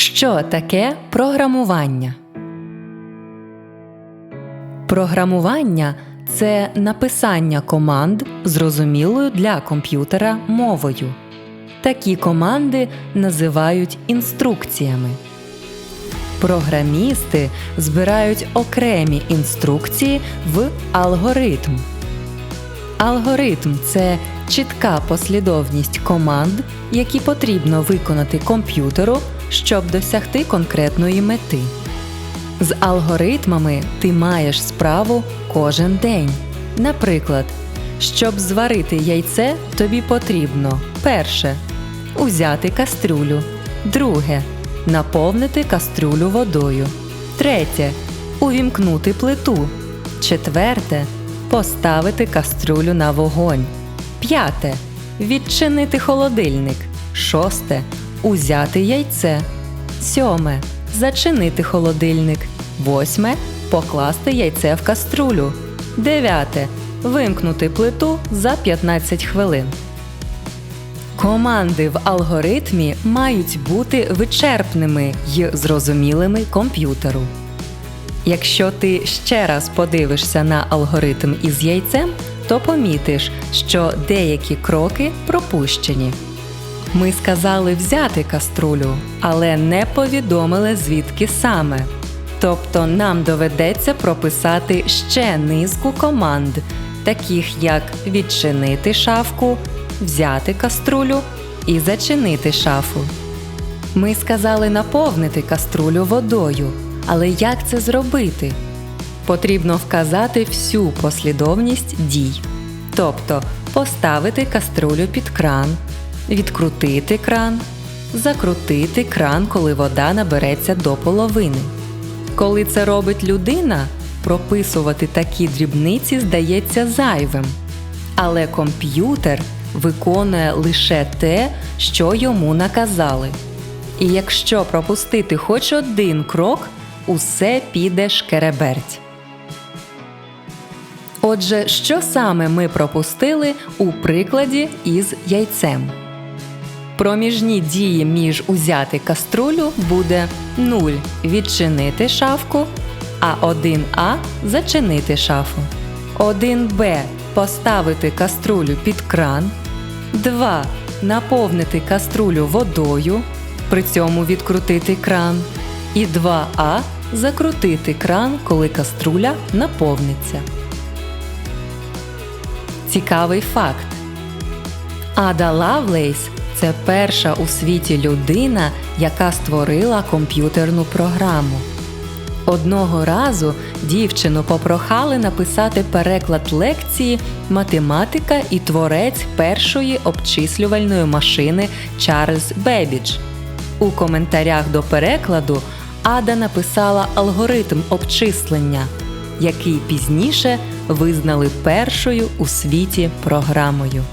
Що таке програмування? Програмування це написання команд зрозумілою для комп'ютера мовою. Такі команди називають інструкціями. Програмісти збирають окремі інструкції в алгоритм. Алгоритм це чітка послідовність команд, які потрібно виконати комп'ютеру, щоб досягти конкретної мети. З алгоритмами ти маєш справу кожен день. Наприклад, щоб зварити яйце, тобі потрібно перше узяти кастрюлю, друге наповнити кастрюлю водою, третє увімкнути плиту, четверте поставити кастрюлю на вогонь, п'яте відчинити холодильник, шосте узяти яйце, сьоме зачинити холодильник, восьме покласти яйце в каструлю, дев'яте вимкнути плиту за 15 хвилин. Команди в алгоритмі мають бути вичерпними й зрозумілими комп'ютеру. Якщо ти ще раз подивишся на алгоритм із яйцем, то помітиш, що деякі кроки пропущені. Ми сказали взяти каструлю, але не повідомили звідки саме. Тобто нам доведеться прописати ще низку команд, таких як відчинити шафку, взяти каструлю і зачинити шафу. Ми сказали наповнити каструлю водою, але як це зробити? Потрібно вказати всю послідовність дій, тобто поставити каструлю під кран, відкрутити кран, закрутити кран, коли вода набереться до половини. Коли це робить людина, прописувати такі дрібниці здається зайвим. Але комп'ютер виконує лише те, що йому наказали. І якщо пропустити хоч один крок, усе піде шкереберть. Отже, що саме ми пропустили у прикладі із яйцем? Проміжні дії між узяти каструлю буде 0 відчинити шафку, а 1А зачинити шафу. 1Б поставити каструлю під кран, 2 наповнити каструлю водою, при цьому відкрутити кран, і 2А закрутити кран, коли каструля наповниться. Цікавий факт. Ада Лавлейс це перша у світі людина, яка створила комп'ютерну програму. Одного разу дівчину попрохали написати переклад лекції математика і творець першої обчислювальної машини Чарльз Бебідж. У коментарях до перекладу Ада написала алгоритм обчислення, який пізніше визнали першою у світі програмою.